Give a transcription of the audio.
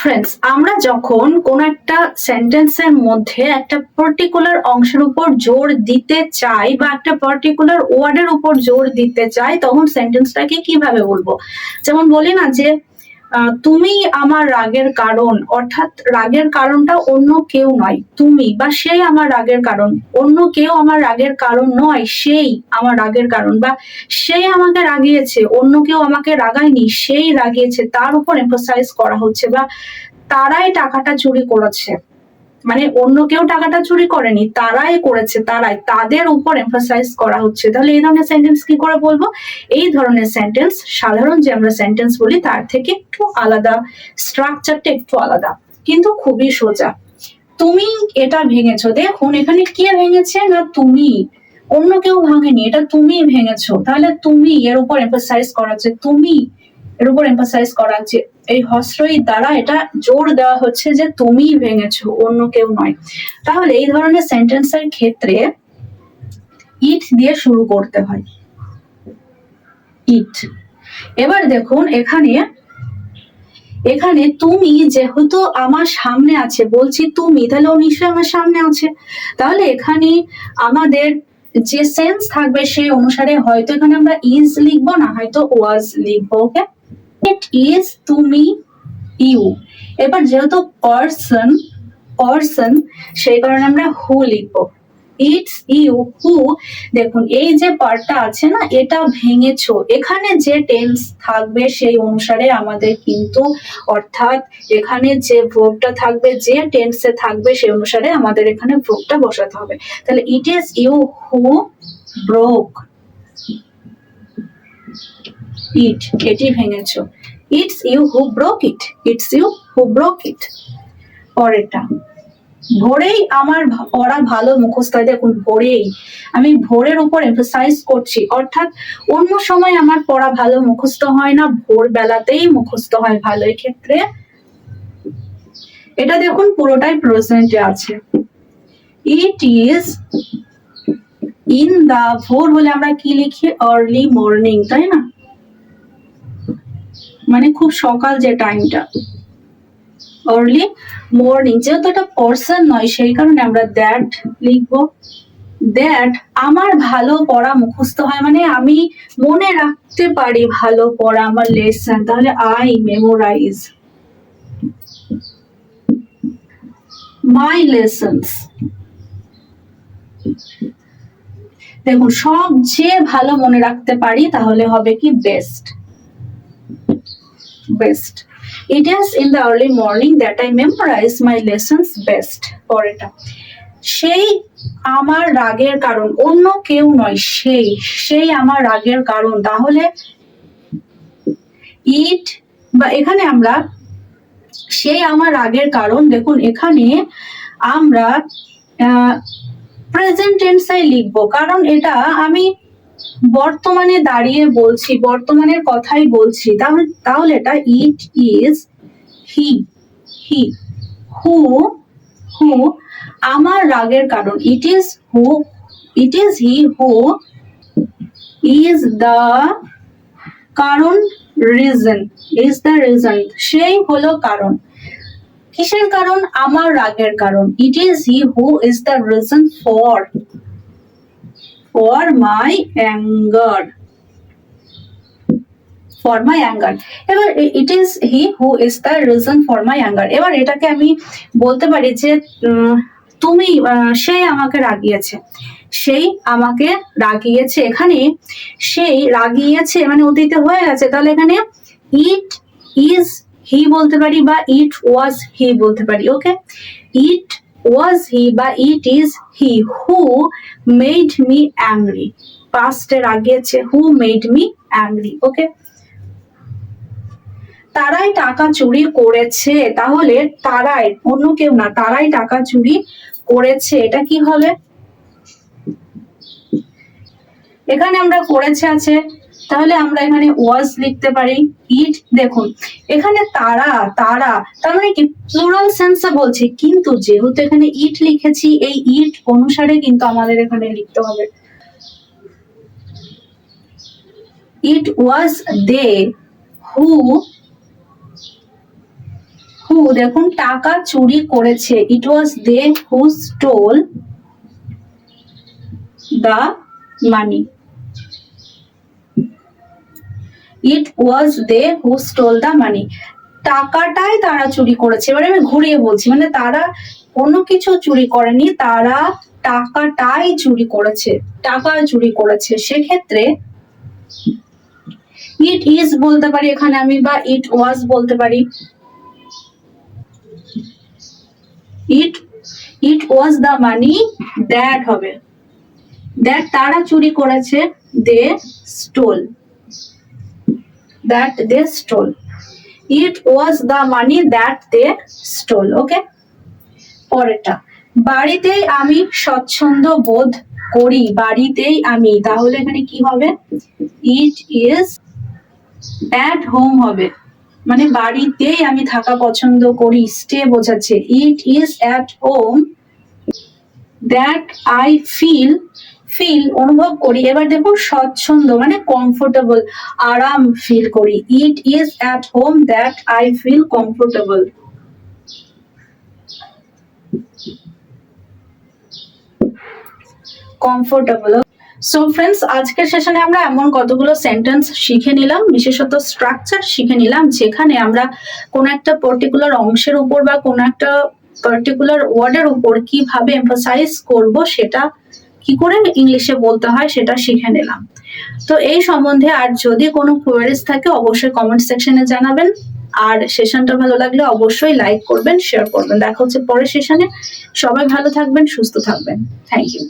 Friends আমরা যখন কোন একটা সেন্টেন্সের মধ্যে একটা পার্টিকুলার অংশের উপর জোর দিতে চাই বা একটা পার্টিকুলার ওয়ার্ডের উপর জোর দিতে চাই, তখন সেন্টেন্সটাকে কীভাবে বলব? যেমন বলি না যে তুমি আমার রাগের কারণ, অর্থাৎ রাগের কারণটা অন্য কেউ নয়, তুমি বা সেই আমার রাগের কারণ। অন্য কেউ আমার রাগের কারণ নয়, সেই আমার রাগের কারণ বা সে আমাকে রাগিয়েছে, অন্য কেউ আমাকে রাগায়নি, সেই রাগিয়েছে। তার উপর এমফোসাইজ করা হচ্ছে বা তারাই টাকাটা চুরি করেছে। মানে অন্য কেউ টাকাটা চুরি করেনি, তারাই করেছে, তারাই, তাদের উপর এমফাসাইজ করা হচ্ছে। তাহলে এই ধরনের সেন্টেন্স কি করে বলব? এই ধরনের সেন্টেন্স সাধারণ যে আমরা সেন্টেন্স বলি, তার থেকে একটু আলাদা স্ট্রাকচারটা একটু আলাদা, কিন্তু খুবই সোজা। তুমি এটা ভেঙেছো, দেখুন, এখানে কে ভেঙেছে না তুমি? অন্য কেউ ভাঙেনি, এটা তুমি ভেঙেছো। তাহলে তুমি এর উপর এমফাসাইজ করা হচ্ছে, তুমি এর উপর এমফাসাইজ করা হচ্ছে এই হস্রই দ্বারা এটা জোর দেওয়া হচ্ছে যে তুমি ভেঙেছো, অন্য কেউ নয়। তাহলে এই ধরনের সেন্টেন্সের ক্ষেত্রে ইট দিয়ে শুরু করতে হয়। ইট এবার দেখুন এখানে এখানে তুমি যেহেতু আমার সামনে আছে, বলছি তুমি, তাহলে ও নিশ্চয়ই আমার সামনে আছে। তাহলে এখানে আমাদের যে সেন্স থাকবে সেই অনুসারে হয়তো এখানে আমরা ইজ লিখব, না হয়তো ওয়াজ লিখব ওকে ইট ইজ তুমি ইউ এবার যেহেতু পার্সন পার্সন সেই কারণে আমরা হু লিখব। ইটস ইউ হু দেখুন, এই যে পার্টটা আছে না, এটা ভেঙেছো। এখানে যে টেন্স থাকবে, সেই অনুসারে আমাদের কিন্তু, অর্থাৎ এখানে যে ভার্বটা থাকবে, যে টেন্সে থাকবে, সেই অনুসারে আমাদের এখানে ভার্বটা বসাতে হবে। তাহলে it is you who broke it এটি ভেঙেছো। It's you who broke it, it's you who broke it. পরেরটা, ভোরেই আমার পড়া ভালো মুখস্থ হয়। দেখুন, ভোরেই। আমি ভোরের উপর এমফাসাইজ করছি। অর্থাৎ অন্য সময় আমার পড়া ভালো মুখস্থ হয় না ভোর বেলাতেই মুখস্থ হয় ভালো। ক্ষেত্রে এটা দেখুন, পুরোটাই প্রেজেন্টে আছে। ইট ইজ ইন দা ভোর হলে আমরা কি লিখি? আর্লি মর্নিং তাই না? মানে খুব সকাল যে টাইমটা আর্লি মর্নিং যেহেতু এটা পার্সন নয়, সেই কারণে আমরা দ্যাট লিখব। দ্যাট আমার ভালো পড়া মুখস্থ হয় মানে আমি মনে রাখতে পারি ভালো পড়া আমার লেসন তাহলে আই মেমোরাইজ মাই লেসন্স দেখুন, সব যে ভালো মনে রাখতে পারি, তাহলে হবে কি best best It is in the early morning that I memorize my lessons best. পরেরটা। সেই আমার রাগের কারণ, অন্য কেউ নয়, সেই সেই আমার রাগের কারণ। তাহলে ইট বা এখানে আমরা সেই আমার রাগের কারণ, দেখুন এখানে আমরা প্রেজেন্ট টেন্সাই লিখব। কারণ এটা আমি বর্তমানে দাঁড়িয়ে বলছি, বর্তমানের কথাই বলছি, তাহলে তাহলে এটা ইট ইজ হি হি হু হু আমার রাগের কারণ। It is who it is he who is the কারণ রিজন ইজ দ্য রিজন সেই হলো কারণ। কিসের কারণ? আমার রাগের কারণ। It is he who is the reason for for my anger for my anger এবার it is he who is the reason for my anger এবার এটাকে আমি বলতে পারি যে তুমি আহ, সে আমাকে রাগিয়েছে। সেই আমাকে রাগিয়েছে। এখানে সেই রাগিয়েছে মানে অতীতে হয়ে গেছে। তাহলে এখানে ইট ইজ হি বলতে পারি বা ইট ওয়াজ হি বলতে পারি ওকে ইট ওয়াজ হি বা it is he who made me angry পাস্টে রাগিয়েছে who made me angry okay তারাই টাকা চুরি করেছে, তাহলে তারাই, অন্য কেউ না, তারাই টাকা চুরি করেছে, এটা কি হবে? এখানে আমরা করেছে আছে তাহলে আমরা এখানে ওয়াজ লিখতে পারি ইট দেখুন, এখানে তারা তারা, তার মানে কি? প্লুরাল সেন্সে বলছি, কিন্তু যেহেতু এখানে ইট লিখেছি, এই ইট অনুসারে কিন্তু আমাদের এখানে লিখতে হবে। ইট ওয়াজ দে হু হু দেখুন, টাকা চুরি করেছে। It was they who stole the money it was they who stole the money টাকাটাই তারা চুরি করেছে। এবারে আমি ঘুরিয়ে বলছি মানে তারা কোনো কিছু চুরি করেনি, তারা টাকাটাই চুরি করেছে, টাকা চুরি করেছে। সেক্ষেত্রে ইট ইজ বলতে পারি এখানে আমি, বা ইট ওয়াজ বলতে পারি। It it was the money that হবে। দ্যাট তারা চুরি করেছে they stole that they stole it was the money that they stole okay পরেরটা, বাড়িতেই আমি স্বচ্ছন্দ বোধ করি, বাড়িতেই আমি। তাহলে এখানে কি হবে? ইট ইজ অ্যাট হোম হবে। মানে বাড়িতেই আমি থাকা পছন্দ করি স্টে বোঝাচ্ছে। It is at home that I feel feel অনুভব করি। এবার দেখুন, স্বচ্ছন্দ মানে কমফোর্টেবল আরাম ফিল করি। It is at home that I feel comfortable comfortable so friends আজকের সেশনে আমরা এমন কতগুলো সেন্টেন্স শিখে নিলাম, বিশেষত স্ট্রাকচার শিখে নিলাম, যেখানে আমরা কোন একটা পার্টিকুলার অংশের উপর বা কোন একটা পার্টিকুলার ওয়ার্ডের উপর কীভাবে এমফাসাইজ করব সেটা কি করে ইংলিশে বলতে হয় সেটা শিখে নিলাম। তো এই সম্বন্ধে আর যদি কোনো কোয়ারিজ থাকে, অবশ্যই কমেন্ট সেকশনে জানাবেন। আর সেশনটা ভালো লাগলে অবশ্যই লাইক করবেন শেয়ার করবেন। দেখা হচ্ছে পরের সেশনে সবাই ভালো থাকবেন, সুস্থ থাকবেন। Thank you